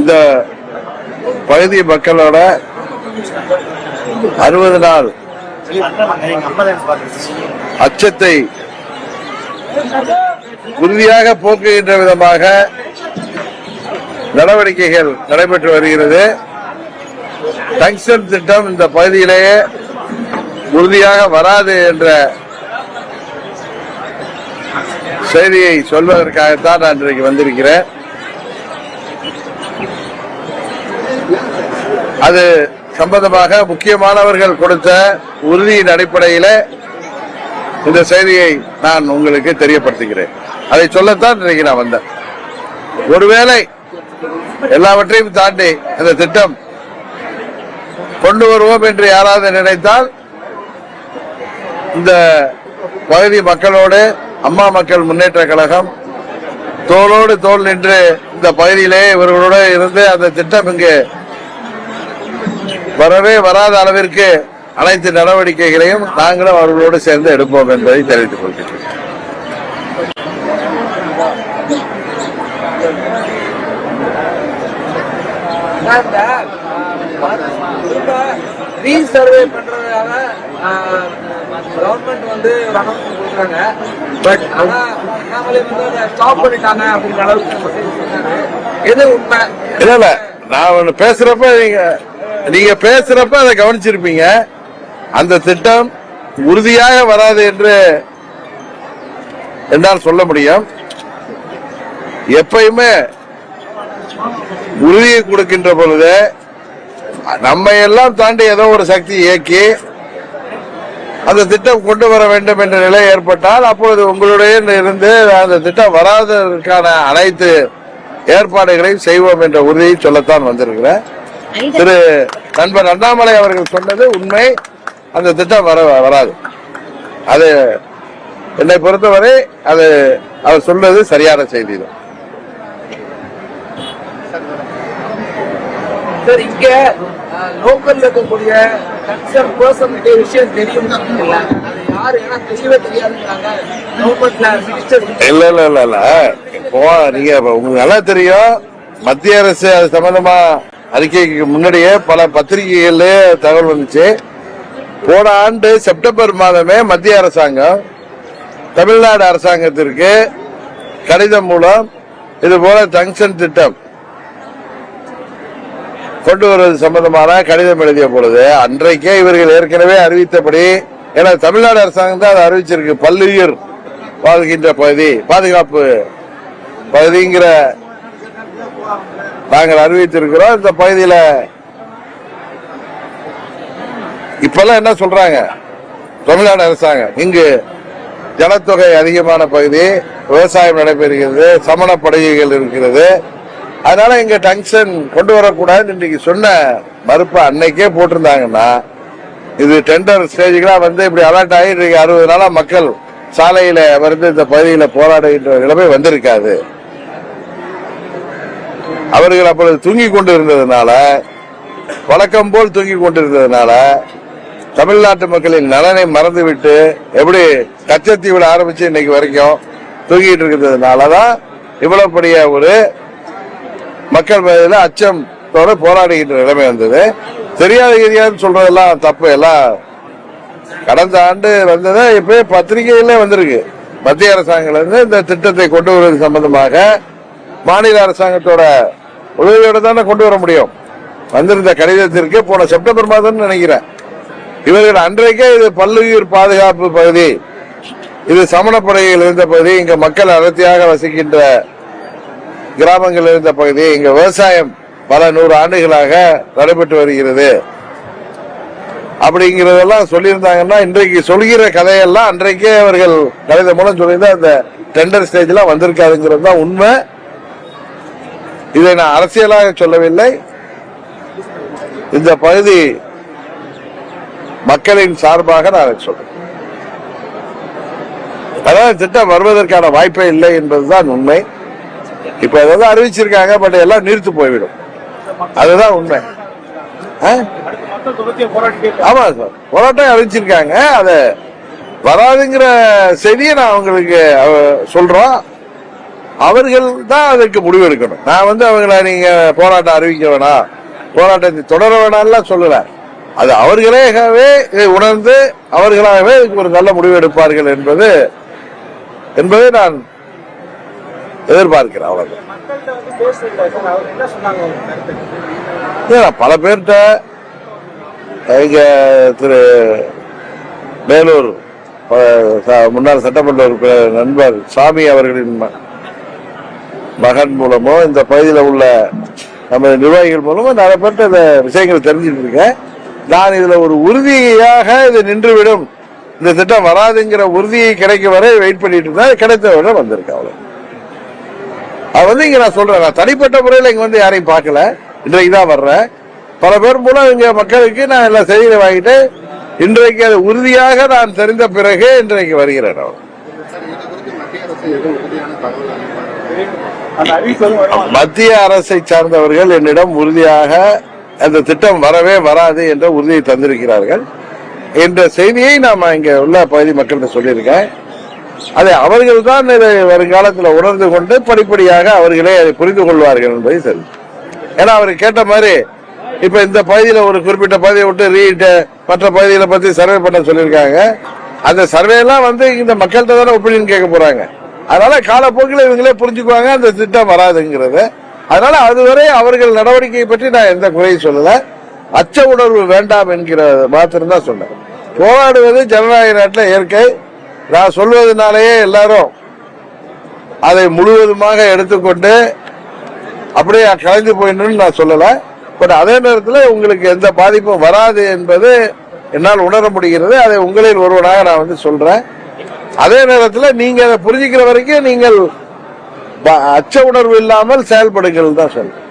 இந்த பகுதி மக்களோட அறுபது நாள் அச்சத்தை உறுதியாக போக்குகின்ற விதமாக நடவடிக்கைகள் நடைபெற்று வருகிறது. டங்ஸ்டன் திட்டம் இந்த பகுதியிலேயே உறுதியாக வராது என்ற செய்தியை சொல்வதற்காகத்தான் நான் இன்றைக்கு வந்திருக்கிறேன். அது சம்பந்தமாக முக்கியமானவர்கள் கொடுத்த உறுதியின் அடிப்படையில் இந்த செய்தியை நான் உங்களுக்கு தெரியப்படுத்துகிறேன். அதை சொல்லத்தான் இன்றைக்கு நான் வந்தேன். ஒருவேளை எல்லாவற்றையும் தாண்டி அந்த திட்டம் கொண்டு வருவோம் என்று யாராவது நினைத்தால் இந்த பகுதி மக்களோடு அம்மா மக்கள் முன்னேற்ற கழகம் தோளோடு தோல் நின்று இந்த பகுதியிலே இவர்களோடு இருந்து அந்த திட்டம் இங்கு வரவே வராத அளவிற்கு அனைத்து நடவடிக்கைகளையும் நாங்களும் அவர்களோடு சேர்ந்து எடுப்போம் என்பதை தெரிவித்துக் கொள்கிறேன் ரீசர்வே பண்றதுக்காக கவர்மெண்ட் வந்து அனௌன்ஸ் கொடுக்குறாங்க. பட் ஆனா அண்ணாமலை வந்து அதை ஸ்டாப் பண்ணிட்டாங்க அப்படின்ற அளவுக்கு நம்ம செய்தி சொன்னாரு எது உண்மை? இல்ல இல்ல. நான் ஒண்ணு பேசுறப்ப நீங்க நீங்க பேசுறப்ப அதை கவனிச்சிருப்பீங்க. அந்த திட்டம் உறுதியாக வராது என்று என்னால் சொல்ல முடியும். எப்பயுமே உறுதியை கொடுக்கின்ற பொழுது நம்ம எல்லாம் தாண்டி ஏதோ ஒரு சக்தி இயக்கி அந்த திட்டம் கொண்டு வர வேண்டும் என்ற நிலை ஏற்பட்டால் அப்பொழுது உங்களுடைய இருந்து அந்த திட்டம் வராததற்கான அனைத்து ஏற்பாடுகளையும் செய்வோம் என்ற உறுதியை சொல்லத்தான் வந்திருக்கிறேன். திரு நண்பர் அண்ணாமலை அவர்கள் சொன்னது உண்மை. அந்த திட்டம் வர வராது. அது என்னை பொறுத்தவரை அது அவர் சொன்னது சரியான செய்தி தான் சார் இங்க லோக்கல்ல இருக்கக்கூடிய கன்சர்ன் பர்சன் விஷயம் தெரியும். இல்ல இல்ல இல்ல இல்ல இப்போ நீங்க உங்களுக்கு நல்லா தெரியும். மத்திய அரசு அது சம்பந்தமா அறிக்கைக்கு முன்னாடியே பல பத்திரிகைகள்ல தகவல் வந்துச்சு. போன ஆண்டு செப்டம்பர் மாதமே மத்திய அரசாங்கம் தமிழ்நாடு அரசாங்கத்திற்கு கடிதம் மூலம் இது போல ஜங்ஷன் திட்டம் கொண்டு வருவது சம்பந்தமான கடிதம் எழுதிய பொழுது அன்றைக்கே இவர்கள் ஏற்கனவே அறிவித்தபடி ஏன்னா தமிழ்நாடு அரசாங்கம் தான் அதை அறிவிச்சிருக்கு. பல்லுயிர் வாழ்கின்ற பகுதி பாதுகாப்பு பகுதிங்கிற நாங்கள் அறிவித்திருக்கிறோம் இந்த பகுதியில் இப்பெல்லாம் என்ன சொல்றாங்க? தமிழ்நாடு அரசாங்கம் இங்கு ஜனத்தொகை அதிகமான பகுதி விவசாயம் நடைபெறுகிறது சமண படுகைகள் இருக்கிறது. அதனால இங்க டங்ஷன் கொண்டு வரக்கூடாதுன்னு இன்னைக்கு சொன்ன மறுப்பு அன்னைக்கே போட்டிருந்தாங்கன்னா இது டெண்டர் ஸ்டேஜுக்கெல்லாம் வந்து இப்படி அலர்ட் ஆகி இன்னைக்கு அறுபது நாளா மக்கள் சாலையில வந்து இந்த பகுதியில போராடுகின்ற நிலைமை வந்திருக்காது. அவர்கள் அப்பொழுது தூங்கி கொண்டு இருந்ததுனால வழக்கம் போல் தூங்கி கொண்டிருந்ததுனால தமிழ்நாட்டு மக்களின் நலனை மறந்துவிட்டு எப்படி கச்சத்தீவில் ஆரம்பிச்சு இன்னைக்கு வரைக்கும் தூங்கிட்டு இருக்கிறதுனாலதான் இவ்வளவு பெரிய ஒரு மக்கள் மத்தியில அச்சத்தோட போராடுகின்ற நிலைமை வந்தது. தெரியாத தெரியாதுன்னு சொல்றதெல்லாம் தப்பு. எல்லாம் கடந்த ஆண்டு வந்தது இப்ப பத்திரிகையில வந்திருக்கு. மத்திய அரசாங்கம் இருந்து இந்த திட்டத்தை கொண்டு வருவது சம்பந்தமாக மாநில அரசாங்கத்தோட உதவியோட தானே கொண்டு வர முடியும். வந்திருந்த கடிதத்திற்கு போன செப்டம்பர் மாதம் நினைக்கிறேன். இவர்கள் அன்றைக்கே இது பல்லுயிர் பாதுகாப்பு பகுதி இது சமணப்படையில் இருந்த பகுதி இங்க மக்கள் அடர்த்தியாக வசிக்கின்ற கிராமங்கள் இருந்த பகுதி இங்க விவசாயம் பல நூறு ஆண்டுகளாக நடைபெற்று வருகிறது. அப்படிங்கறதெல்லாம் சொல்லியிருந்தாங்கன்னா இன்றைக்கு சொல்கிற கதையெல்லாம் அன்றைக்கே அவர்கள் கடிதம் மூலம் சொல்லியிருந்தா அந்த டெண்டர் ஸ்டேஜ்லாம் வந்திருக்காதுங்கிறது தான் உண்மை. இதை நான் அரசியலாக சொல்லவில்லை. இந்த பகுதி மக்களின் சார்பாக நான் சொல்றேன். அதாவது திட்டம் வருவதற்கான வாய்ப்பே இல்லை என்பதுதான் உண்மை. இப்ப ஏதாவது அறிவிச்சிருக்காங்க பட் எல்லாம் நீர்த்து போய்விடும். அதுதான் உண்மை. ஆ? ஆமா சார். போராட்டம் அறிவிச்சிருக்காங்க. அத வராதுங்கிற செய்தியை நான் உங்களுக்கு சொல்றோம். அவர்கள் தான் அதற்கு முடிவெடுக்கணும். நான் வந்து அவங்கள நீங்க போராட்டம் அறிவிக்க வேணாம் போராட்டத்தை தொடர வேணாம்லாம் சொல்லல. அது அவர்களேகவே இதை உணர்ந்து அவர்களாகவே இதுக்கு ஒரு நல்ல முடிவு எடுப்பார்கள் என்பது என்பதை நான் எதிர்பார்க்கிறேன் அவ்வளவு பல பேர்கிட்ட இங்க திரு மேலூர் முன்னாள் சட்டமன்ற உறுப்பினர் நண்பர் சாமி அவர்களின் மகன் மூலமோ இந்த பகுதியில் உள்ள நமது நிர்வாகிகள் மூலமோ நிறைய பேர்ட்ட இந்த விஷயங்களை தெரிஞ்சுட்டு இருக்கேன். நான் இதில் ஒரு உறுதியாக இது நின்றுவிடும். இந்த திட்டம் வராதுங்கிற உறுதியை கிடைக்கும் வரை வெயிட் பண்ணிட்டு இருந்தேன் கிடைத்த விட வந்திருக்கேன் அவ்வளோ அது வந்து இங்க நான் சொல்றேன். நான் தனிப்பட்ட முறையில் இங்க வந்து யாரையும் பார்க்கல. இன்றைக்கு தான் வர்றேன். பல பேர் மூலம் இங்க மக்களுக்கு நான் எல்லா செய்திகளை வாங்கிட்டு இன்றைக்கு அது உறுதியாக நான் தெரிந்த பிறகு இன்றைக்கு வருகிறேன் அவ்வளவு. மத்திய அரசை சார்ந்தவர்கள் என்னிடம் உறுதியாக அந்த திட்டம் வரவே வராது என்ற உறுதியை தந்திருக்கிறார்கள். என்ற செய்தியை நாம இங்க உள்ள பகுதி மக்கள்கிட்ட சொல்லியிருக்கேன். அதை அவர்கள் தான் இதை வருங்காலத்தில் உணர்ந்து கொண்டு படிப்படியாக அவர்களே அதை புரிந்து கொள்வார்கள் என்பதை சரி. ஏன்னா அவர் கேட்ட மாதிரி இப்ப இந்த பகுதியில ஒரு குறிப்பிட்ட பகுதியை விட்டு ரீட் மற்ற பகுதிகளை பத்தி சர்வே பண்ண சொல்லியிருக்காங்க. அந்த சர்வே எல்லாம் வந்து இந்த மக்கள்கிட்ட தானே ஒப்பீனியன் கேட்க போறாங்க. அதனால காலப்போக்கில் இவங்களே புரிஞ்சுக்குவாங்க அந்த திட்டம் வராதுங்கிறது. அதனால அதுவரை அவர்கள் நடவடிக்கையை பற்றி நான் எந்த குறையும் சொல்லல. அச்ச உணர்வு வேண்டாம் என்கிற மாத்திரம் தான் சொன்னேன். போராடுவது ஜனநாயக நாட்டில் இயற்கை. நான் சொல்வதனாலேயே எல்லாரும் அதை முழுவதுமாக எடுத்துக்கொண்டு அப்படியே கலைஞ்சு போயிடணும்னு நான் சொல்லலை. பட் அதே நேரத்தில் உங்களுக்கு எந்த பாதிப்பும் வராது என்பது என்னால் உணர முடிகிறது அதை உங்களில் ஒருவனாக நான் வந்து சொல்றேன். அதே நேரத்தில் நீங்க அதை புரிஞ்சுக்கிற வரைக்கும் நீங்கள் ப- அச்ச உணர்வு இல்லாமல் செயல்படுங்கள் தான் சொல்றேன்.